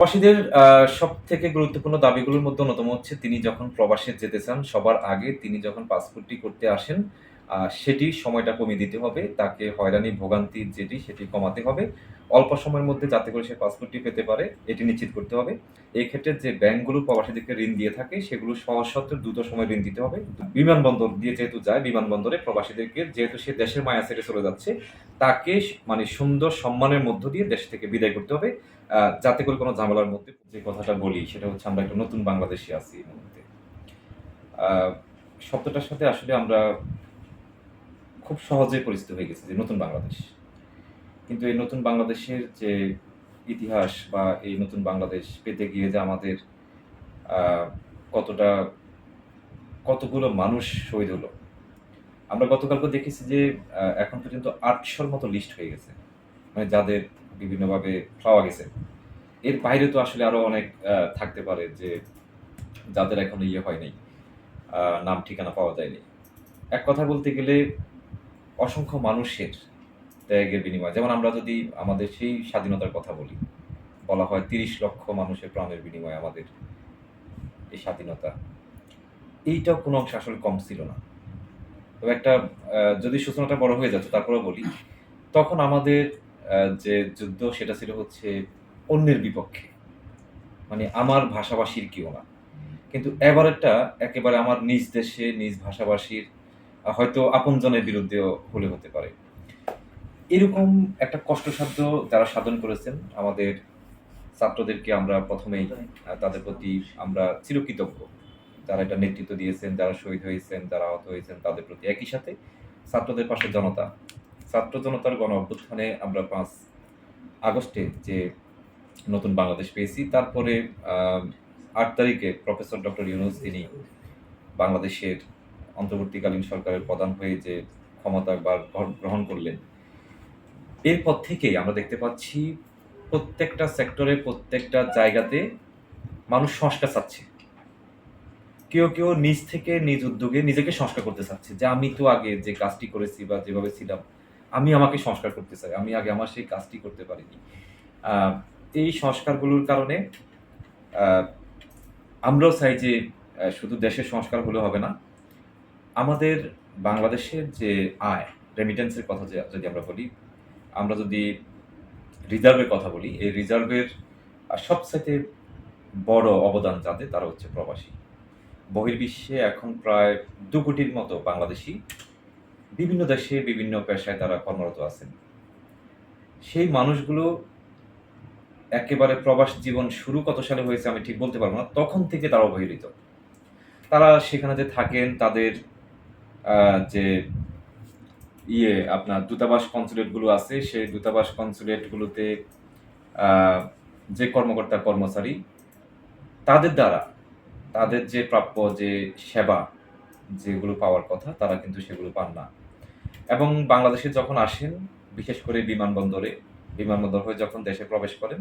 প্রবাসীদের সব থেকে গুরুত্বপূর্ণ দাবিগুলোর মধ্যে অন্যতম হচ্ছে তিনি যখন প্রবাসে যেতে চান, সবার আগে তিনি যখন পাসপোর্টটি করতে আসেন সেটি সময়টা কমিয়ে দিতে হবে, তাকে হয়রানি, ভোগান্তি যেটি সেটি কমাতে হবে। অল্প সময়ের মধ্যে যাতে করে সে পাসপোর্টটি পেতে পারে, এটি নিশ্চিত করতে হবে। এই ক্ষেত্রে যে ব্যাংকগুলো প্রবাসীদেরকে ঋণ দিয়ে থাকে, সেগুলো সহজ দ্রুত সময় ঋণ দিতে হবে। বিমানবন্দর দিয়ে যেহেতু যায়, বিমানবন্দরে প্রবাসীদেরকে যেহেতু সে দেশের মায়া ছেড়ে চলে যাচ্ছে, তাকে মানে সুন্দর সম্মানের মধ্য দিয়ে দেশ থেকে বিদায় করতে হবে। যাতে করে কোনো ঝামেলার মধ্যে যে কথাটা বলি, সেটা হচ্ছে আমরা একটা নতুন বাংলাদেশে আছি এই মুহূর্তে। শব্দটার সাথে আসলে আমরা খুব সহজে পরিচিত হয়ে গেছে যে নতুন বাংলাদেশ। কিন্তু এই নতুন বাংলাদেশের যে ইতিহাস বা এই নতুন বাংলাদেশ পেতে গিয়ে যে আমাদের কতটা, কতগুলো মানুষ শহীদ হলো। আমরা গতকালকে দেখেছি যে এখন পর্যন্ত আটশোর মতো লিস্ট হয়ে গেছে। মানে যাদের বিভিন্নভাবে পাওয়া গেছে। এর বাইরে তো আসলে আরও অনেক থাকতে পারে যে যাদের এখন ইয়ে হয়নি নাম ঠিকানা পাওয়া যায়নি। এক কথা বলতে গেলে অসংখ্য মানুষের ত্যাগের বিনিময়। যেমন আমরা যদি আমাদের সেই স্বাধীনতার কথা বলি, বলা হয় তিরিশ লক্ষ মানুষের প্রাণের বিনিময়ে আমাদের এই স্বাধীনতা। এইটাও কোনো অংশ আসলে কম ছিল না। তবে একটা যদি সূচনাটা বড় হয়ে যাচ্ছে তারপরেও বলি, তখন আমাদের যে যুদ্ধ, সেটা ছিল হচ্ছে অন্যের বিপক্ষে। মানে আমার ভাষাভাষীর কেউ না। কিন্তু এবারেরটা একেবারে আমার নিজ দেশে, নিজ ভাষাভাষীর হয়তো আপনজনের বিরুদ্ধেও হলে হতে পারে। এরকম একটা কষ্টসাধ্য যারা সাধন করেছেন, আমাদের ছাত্রদেরকে আমরা প্রথমেই, তাদের প্রতি আমরা চিরকৃতজ্ঞ। যারা এটা নেতৃত্ব দিয়েছেন, যারা শহীদ হয়েছেন, যারা আহত হয়েছেন, তাদের প্রতি একই সাথে ছাত্রদের পাশে জনতা। ছাত্র জনতার গণ অভ্যুত্থানে আমরা পাঁচ আগস্টে যে নতুন বাংলাদেশ পেয়েছি, তারপরে আট তারিখে প্রফেসর ডক্টর ইউনুস, তিনি বাংলাদেশের অন্তর্বর্তীকালীন সরকারের প্রধান হয়ে যে ক্ষমতা বা গ্রহণ- করলেন। এরপর থেকেই আমরা দেখতে পাচ্ছি প্রত্যেকটা সেক্টরে প্রত্যেকটা জায়গাতে মানুষ সংস্কার চাচ্ছে। কেউ কেউ নিজ থেকে নিজ উদ্যোগে নিজেকে সংস্কার করতে চাচ্ছে যে আমি তো আগে যে কাজটি করেছি বা যেভাবে ছিলাম, আমি আমাকে সংস্কার করতে চাই, আমি আগে আমার সেই কাজটি করতে পারিনি। এই সংস্কারগুলোর কারণে আমরাও চাই যে শুধু দেশের সংস্কার হলে হবে না আমাদের বাংলাদেশের যে আয় রেমিটেন্সের কথা যে- যদি আমরা বলি, আমরা যদি রিজার্ভের কথা বলি, এই রিজার্ভের সবচাইতে বড় অবদান যাদের, তারা হচ্ছে প্রবাসী। বহির্বিশ্বে এখন প্রায় দু কোটির মতো বাংলাদেশি বিভিন্ন দেশে বিভিন্ন পেশায় তারা কর্মরত আছেন। সেই মানুষগুলো একেবারে প্রবাস জীবন শুরু কত সালে হয়েছে আমি ঠিক বলতে পারব না, তখন থেকে তারা অবহেলিত তারা সেখানে যে থাকেন, তাদের যে ইয়ে আপনার দূতাবাস কনসুলেটগুলো আছে, সেই দূতাবাস কনসুলেটগুলোতে যে কর্মকর্তা কর্মচারী, তাদের দ্বারা তাদের যে প্রাপ্য যে সেবা যেগুলো পাওয়ার কথা, তারা কিন্তু সেগুলো পান না। এবং বাংলাদেশে যখন আসেন, বিশেষ করে বিমানবন্দরে, বিমানবন্দর হয়ে যখন দেশে প্রবেশ করেন,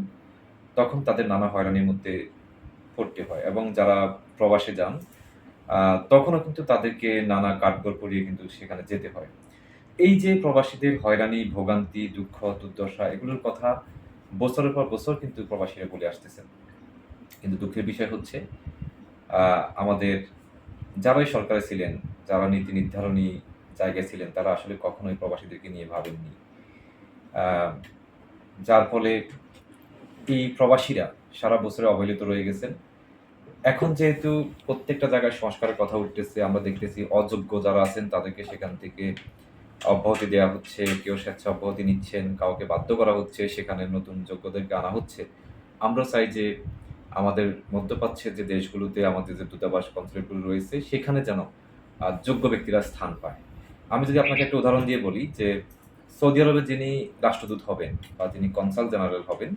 তখন তাদের নানা হয়রানির মধ্যে পড়তে হয়। এবং যারা প্রবাসে যান তখনও কিন্তু তাদেরকে নানা কাঠগড় করিয়ে কিন্তু সেখানে যেতে হয়। এই যে প্রবাসীদের হয়রানি, ভোগান্তি, দুঃখ, দুর্দশা, এগুলোর কথা বছরের পর বছর কিন্তু প্রবাসীরা বলে আসতেছেন। কিন্তু দুঃখের বিষয় হচ্ছে আমাদের যারাই সরকারে ছিলেন, যারা নীতি নির্ধারণী জায়গায় ছিলেন, তারা আসলে কখনোই প্রবাসীদেরকে নিয়ে ভাবেননি। যার ফলে এই প্রবাসীরা সারা বছরে অবহেলিত রয়ে গেছেন। এখন যেহেতু প্রত্যেকটা জায়গায় সংস্কারের কথা উঠতেছে, আমরা দেখতেছি অযোগ্য যারা আছেন তাদেরকে সেখান থেকে অব্যাহতি দেওয়া হচ্ছে, কেউ স্বেচ্ছা অব্যাহতি নিচ্ছেন, কাউকে বাধ্য করা হচ্ছে, সেখানে নতুন যোগ্যদেরকে আনা হচ্ছে। আমরা চাই যে আমাদের মধ্যপ্রাচ্যের যে দেশগুলোতে আমাদের যে দূতাবাস কনসুলেটগুলো রয়েছে, সেখানে যেন যোগ্য ব্যক্তিরা স্থান পায়। আমি যদি আপনাকে একটা উদাহরণ দিয়ে বলি যে সৌদি আরবে যিনি রাষ্ট্রদূত হবেন বা যিনি কনসাল জেনারেল হবেন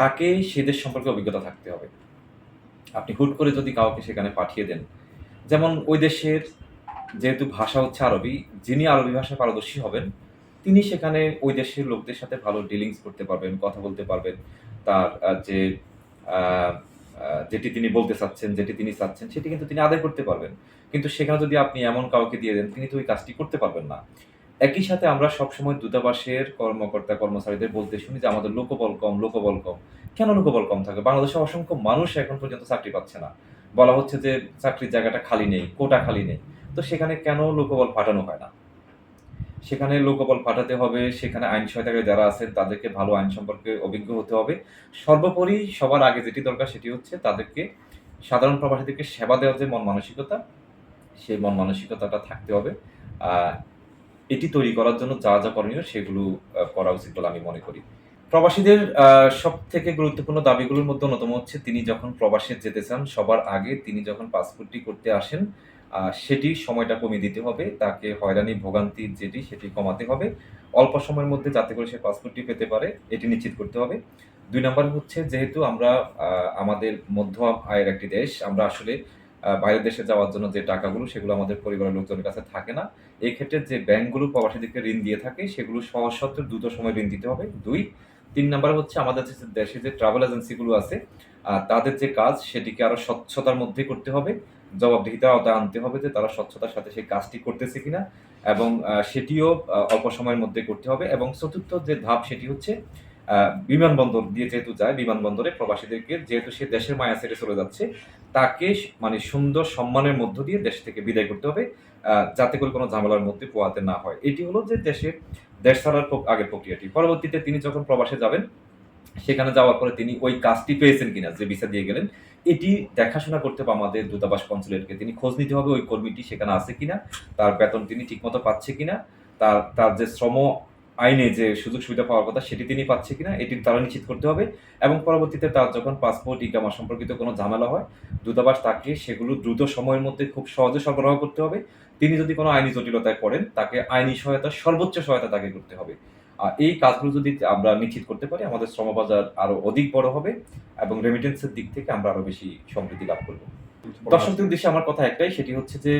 তাকে সে দেশ সম্পর্কে অভিজ্ঞতা থাকতে হবে। আপনি হুট করে যদি কাউকে সেখানে পাঠিয়ে দেন। যেমন ওই দেশের যেহেতু ভাষা হচ্ছে আরবি, যিনি আরবি ভাষায় পারদর্শী হবেন, তিনি সেখানে ওই দেশের লোকদের সাথে ভালো ডিলিংস করতে পারবেন, কথা বলতে পারবেন। তার যে যেটি তিনি বলতে চাচ্ছেন, যেটি তিনি চাচ্ছেন, সেটি কিন্তু তিনি আদায় করতে পারবেন। কিন্তু সেখানে যদি আপনি এমন কাউকে দিয়ে দেন, তিনি তো ওই কাজটি করতে পারবেন না। একই সাথে আমরা সবসময় দূতাবাসের কর্মকর্তা কর্মচারীদের বলতে শুনি যে আমাদের লোকবল কম, লোকবল কম। কেন লোকবল কম থাকে বাংলাদেশে অসংখ্য মানুষ এখন পর্যন্ত চাকরি পাচ্ছে না। বলা হচ্ছে যে চাকরির জায়গাটা খালি নেই, কোটা খালি নেই। তো সেখানে কেন লোকবল পাঠানো হয় না? সেখানে লোকবল পাঠাতে হবে, সেখানে আইন সহায়তাকারী যারা আছেন তাদেরকে ভালো আইন সম্পর্কে অভিজ্ঞ হতে হবে। সর্বোপরি সবার আগে যেটি দরকার সেটি হচ্ছে তাদেরকে সাধারণ প্রবাসীদেরকে সেবা দেওয়ার যে মন মানসিকতা, সেই মন মানসিকতাটা থাকতে হবে। এটি তৈরি করার জন্য যা, যা করণীয় সেগুলো করা উচিত বলে আমি মনে করি। প্রবাসীদের আ সবথেকে গুরুত্বপূর্ণ দাবিগুলোর মধ্যে অন্যতম হচ্ছে তিনি যখন প্রবাসে যেতে চান সবার আগে তিনি যখন পাসপোর্টটি করতে আসেন সেটি সময়টা কমিয়ে দিতে হবে। তাকে হয়রানি ভোগান্তি যেটি সেটি কমাতে হবে। অল্প সময়ের মধ্যে যাতে করে সে পাসপোর্টটি পেতে পারে এটি নিশ্চিত করতে হবে। দুই নম্বর হচ্ছে যেহেতু আমরা আমাদের মধ্য আয়ের একটি দেশ, আমরা আসলে বাইরের দেশে যাওয়ার জন্য যে টাকাগুলো, সেগুলো আমাদের পরিবারের লোকজনের কাছে থাকে না। এক্ষেত্রে যে ব্যাংকগুলো প্রবাসীদেরকে ঋণ দিয়ে থাকে, সেগুলো সহজ শর্তে দ্রুত সময় ঋণ দিতে হবে। ২ ৩ নাম্বার হচ্ছে আমাদের দেশে যে ট্রাভেল এজেন্সিগুলো আছে তাদের যে কাজ, সেটিকে আরও স্বচ্ছতার মধ্যে করতে হবে। জবাবদিহিতার আওতায় আনতে হবে যে তারা স্বচ্ছতার সাথে সেই কাজটি করতেছে কিনা এবং সেটিও অল্প সময়ের মধ্যে করতে হবে এবং চতুর্থ যে ধাপ, সেটি হচ্ছে বিমানবন্দর দিয়ে যেহেতু যায় বিমানবন্দরে প্রবাসীদেরকে যেহেতু সে দেশের মায়া ছেড়ে চলে যাচ্ছে, তাকে মানে সুন্দর সম্মানের মধ্য দিয়ে দেশ থেকে বিদায় করতে হবে। যাতে করে কোনো ঝামেলার মধ্যে পোহাতে না হয়। এটি হলো যে দেশে দেশ ছাড়ার আগের প্রক্রিয়াটি। পরবর্তীতে তিনি যখন প্রবাসে যাবেন, সেখানে যাওয়ার পরে তিনি ওই কাজটি পেয়েছেন কিনা যে ভিসা দিয়ে গেলেন, এটি দেখাশোনা করতে হবে আমাদের দূতাবাস কনসুলেটকে। তিনি খোঁজ নিতে হবে ওই কর্মীটি সেখানে আছে কিনা, তার বেতন তিনি ঠিকমতো পাচ্ছে কিনা, তার তার যে শ্রম আইনে যে সুযোগ সুবিধা পাওয়ার কথা সেটি তিনি পাচ্ছে কিনা এটি তারা নিশ্চিত করতে হবে এবং পরবর্তীতে তার যখন পাসপোর্ট, ইকামা সম্পর্কিত কোনো ঝামেলা হয়, দূতাবাস তাকে সেগুলো দ্রুত সময়ের মধ্যে খুব সহজে সরবরাহ করতে হবে। তিনি যদি কোনো আইনি জটিলতায় পড়েন, তাকে আইনি সহায়তা সর্বোচ্চ সহায়তা তাকে করতে হবে। আর এই কাজগুলো যদি আমরা নিশ্চিত করতে পারি আমাদের শ্রমবাজার আরও অধিক বড় হবে এবং রেমিটেন্সের দিক থেকে আমরা আরও বেশি সমৃদ্ধি লাভ করব। দর্শকদের উদ্দেশ্যে আমার কথা একটাই সেটি হচ্ছে যে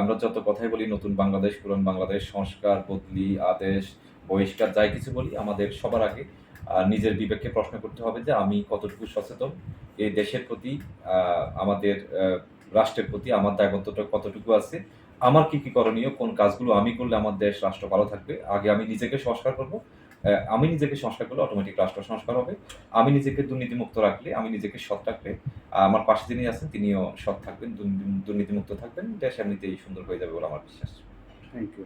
আমরা যত কথাই বলি নতুন বাংলাদেশ, পুরন বাংলাদেশ, সংস্কার, বদলি, আদেশ, বহিষ্কার যাই কিছু বলি আমাদের সবার আগে নিজের বিবেককে প্রশ্ন করতে হবে যে আমি কতটুকু সচেতন, এই দেশের প্রতি আমাদের রাষ্ট্রের প্রতি আমার দায়বদ্ধতা কতটুকু আছে, আমার কি, কি করণীয়, কোন কাজগুলো আমি করলে আমার দেশ রাষ্ট্র ভালো থাকবে। আগে আমি নিজেকে সংস্কার করব। আমি নিজেকে সংস্কার করলে অটোমেটিক রাষ্ট্র সংস্কার হবে। আমি নিজেকে দুর্নীতিমুক্ত রাখলে, আমি নিজেকে সৎ রাখলে আমার পাশে যিনি আছেন তিনিও সৎ থাকবেন, দুর্নীতিমুক্ত থাকবেন। দেশ এমনিতেই সুন্দর হয়ে যাবে বলে আমার বিশ্বাস। Thank you.